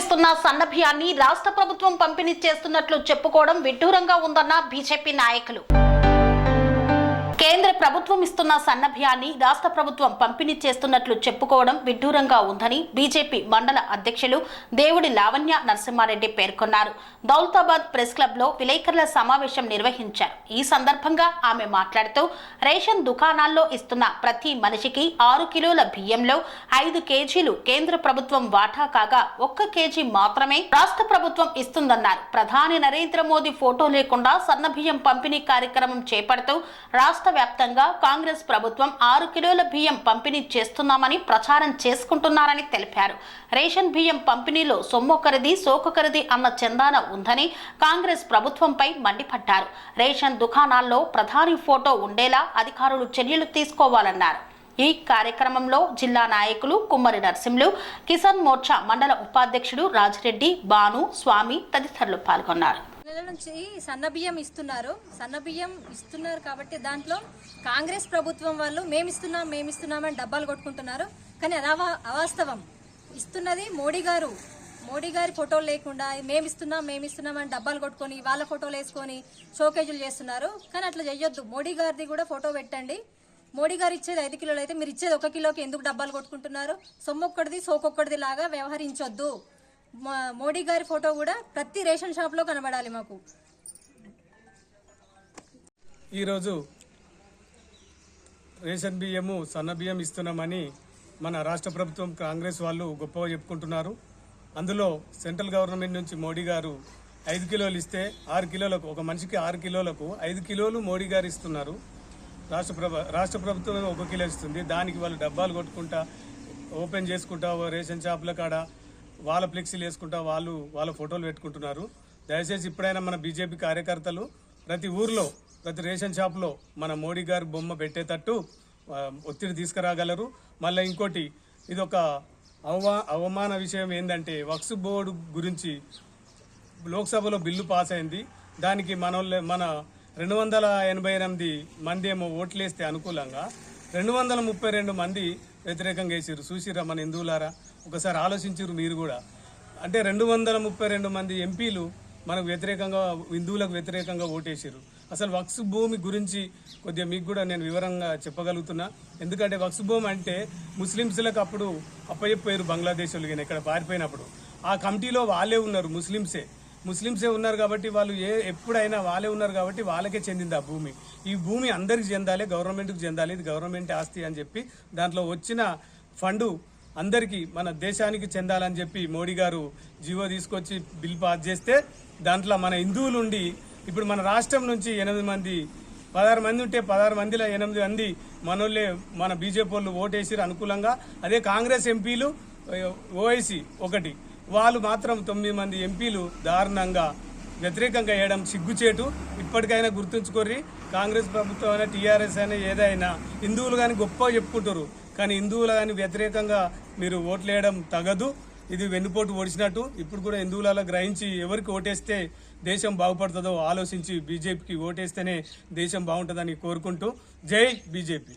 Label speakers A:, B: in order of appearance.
A: ప్రభుత్వం ఇస్తున్న రాష్ట్ర ప్రభుత్వం పంపిణీ చేస్తున్నట్లు చెప్పుకోవడం విడ్డూరంగా ఉందన్న బీజేపీ నాయకులు. కేంద్ర ప్రభుత్వం ఇస్తున్న సన్నభ్యాన్ని రాష్ట్ర ప్రభుత్వం పంపిణీ చేస్తున్నట్లు చెప్పుకోవడం విడ్డూరంగా ఉందని బీజేపీ మండల అధ్యక్షులు దేవుడి లావణ్య నరసింహారెడ్డి పేర్కొన్నారు. దౌలతాబాద్ ప్రెస్ క్లబ్లో విలేకరుల సమావేశం నిర్వహించారు. ఈ సందర్భంగా ఆమె మాట్లాడుతూ రేషన్ దుకాణాల్లో ఇస్తున్న ప్రతి మనిషికి ఆరు కిలోల బియ్యంలో ఐదు కేజీలు కేంద్ర ప్రభుత్వం వాటా కాగా ఒక్క కేజీ మాత్రమే రాష్ట్ర ప్రభుత్వం ఇస్తుందన్నారు. ప్రధాని నరేంద్ర మోదీ ఫోటో లేకుండా సన్న బియ్యం పంపిణీ కార్యక్రమం చేపడుతూ రాష్ట్ర వ్యాప్తంగా కాంగ్రెస్ ప్రభుత్వం ఆరు కిలోల బియ్యం పంపిణీ చేస్తున్నామని ప్రచారం చేసుకుంటున్నారని తెలిపారు. రేషన్ బియ్యం పంపిణీలో సొమ్మొకరిది సోకొకరిది అన్న చందాన ఉందని కాంగ్రెస్ ప్రభుత్వంపై మండిపడ్డారు. రేషన్ దుకాణాల్లో ప్రధాని ఫోటో ఉండేలా అధికారులు చర్యలు తీసుకోవాలన్నారు. ఈ కార్యక్రమంలో జిల్లా నాయకులు కుమ్మరి నర్సింహులు కిసాన్ మోర్చా మండల ఉపాధ్యక్షుడు రాజిరెడ్డి బాను స్వామి తదితరులు పాల్గొన్నారు.
B: నెల నుంచి సన్న బియ్యం ఇస్తున్నారు. సన్న బియ్యం ఇస్తున్నారు కాబట్టి దాంట్లో కాంగ్రెస్ ప్రభుత్వం వాళ్ళు మేమిస్తున్నాం మేమిస్తున్నామని డబ్బాలు కొట్టుకుంటున్నారు. కానీ అది అవా అవాస్తవం. ఇస్తున్నది మోడీ గారు. మోడీ గారి ఫోటోలు లేకుండా మేమిస్తున్నాం మేమిస్తున్నాం అని డబ్బాలు కొట్టుకొని వాళ్ళ ఫోటోలు వేసుకొని షోకేజులు చేస్తున్నారు. కానీ అట్లా చెయ్యొద్దు. మోడీ గారిది కూడా ఫోటో పెట్టండి. మోడీ గారు ఇచ్చేది ఐదు కిలోలు అయితే మీరు ఇచ్చేది ఒక కిలోకి ఎందుకు డబ్బాలు కొట్టుకుంటున్నారు? సొమ్మొక్కడిది సోకొక్కడిది లాగా వ్యవహరించొద్దు. మోడీ గారి ఫోటో కూడా ప్రతి రేషన్ షాప్లో కనబడాలి మాకు.
C: ఈరోజు రేషన్ బియ్యము సన్న బియ్యం ఇస్తున్నామని మన రాష్ట్ర ప్రభుత్వం కాంగ్రెస్ వాళ్ళు గొప్పగా చెప్పుకుంటున్నారు. అందులో సెంట్రల్ గవర్నమెంట్ నుంచి మోడీ గారు ఐదు కిలోలు ఇస్తే ఆరు కిలోలకు ఒక మనిషికి ఆరు కిలోలకు ఐదు కిలోలు మోడీ గారు ఇస్తున్నారు. రాష్ట్ర ప్రభ రాష్ట్ర ప్రభుత్వం ఒక కిలో ఇస్తుంది. దానికి వాళ్ళు డబ్బాలు కొట్టుకుంటా ఓపెన్ చేసుకుంటా ఓ రేషన్ షాపుల కాడ వాళ్ళ ఫ్లెక్సీలు వేసుకుంటా వాళ్ళు వాళ్ళ ఫోటోలు పెట్టుకుంటున్నారు. దయచేసి ఇప్పుడైనా మన బీజేపీ కార్యకర్తలు ప్రతి ఊర్లో ప్రతి రేషన్ షాప్లో మన మోడీ గారు బొమ్మ పెట్టేటట్టు ఒత్తిడి తీసుకురాగలరు. మళ్ళీ ఇంకోటి ఇది ఒక అవమా అవమాన విషయం ఏంటంటే వక్స్ బోర్డు గురించి లోక్సభలో బిల్లు పాస్ అయింది. దానికి మన మన రెండు వందల ఎనభై ఎనిమిది మంది ఏమో ఓట్లేస్తే అనుకూలంగా రెండు వందల ముప్పై రెండు మంది వ్యతిరేకంగా వేసిర్రు. చూసిరా మన హిందువులారా? ఒకసారి ఆలోచించారు మీరు కూడా. అంటే రెండు వందల ముప్పై రెండు మంది ఎంపీలు మనకు వ్యతిరేకంగా హిందువులకు వ్యతిరేకంగా ఓటేసారు అసలు వక్స్ భూమి గురించి కొద్దిగా మీకు కూడా నేను వివరంగా చెప్పగలుగుతున్నా. ఎందుకంటే వక్స్ భూమి అంటే ముస్లిమ్స్లకు అప్పుడు అప్పచెప్పారు బంగ్లాదేశ్ వాళ్ళు ఇక్కడ పారిపోయినప్పుడు. ఆ కమిటీలో వాళ్ళే ఉన్నారు ముస్లిమ్సే. ముస్లిమ్సే ఉన్నారు కాబట్టి వాళ్ళు ఏ ఎప్పుడైనా వాళ్ళే ఉన్నారు కాబట్టి వాళ్ళకే చెందింది ఆ భూమి. ఈ భూమి అందరికి చెందాలి గవర్నమెంట్కి చెందాలి ఇది గవర్నమెంట్ ఆస్తి అని చెప్పి దాంట్లో వచ్చిన ఫండు అందరికీ మన దేశానికి చెందాలని చెప్పి మోడీ గారు జీవో తీసుకొచ్చి బిల్ పాస్ చేస్తే దాంట్లో మన హిందువులుండి ఇప్పుడు మన రాష్ట్రం నుంచి ఎనిమిది మంది పదహారు మంది ఉంటే పదహారు మందిలో ఎనిమిది మంది మనోళ్ళే మన బీజేపీ వాళ్ళు ఓటేసిరు అనుకూలంగా. అదే కాంగ్రెస్ ఎంపీలు ఓఐసీ ఒకటి. వాళ్ళు మాత్రం తొమ్మిది మంది ఎంపీలు దారుణంగా వ్యతిరేకంగా వేయడం సిగ్గుచేటు. ఇప్పటికైనా గుర్తుంచుకోర్రి కాంగ్రెస్ ప్రభుత్వం అయినా టీఆర్ఎస్ అయినా ఏదైనా హిందువులు కానీ గొప్ప చెప్పుకుంటారు. కానీ హిందువులు కానీ వ్యతిరేకంగా మీరు ఓట్లు వేయడం తగదు. ఇది వెన్నుపోటు ఓడిచినట్టు. ఇప్పుడు కూడా హిందువులలో గ్రహించి ఎవరికి ఓటేస్తే దేశం బాగుపడుతుందో ఆలోచించి బీజేపీకి ఓటేస్తేనే దేశం బాగుంటుందని కోరుకుంటూ. జై BJP.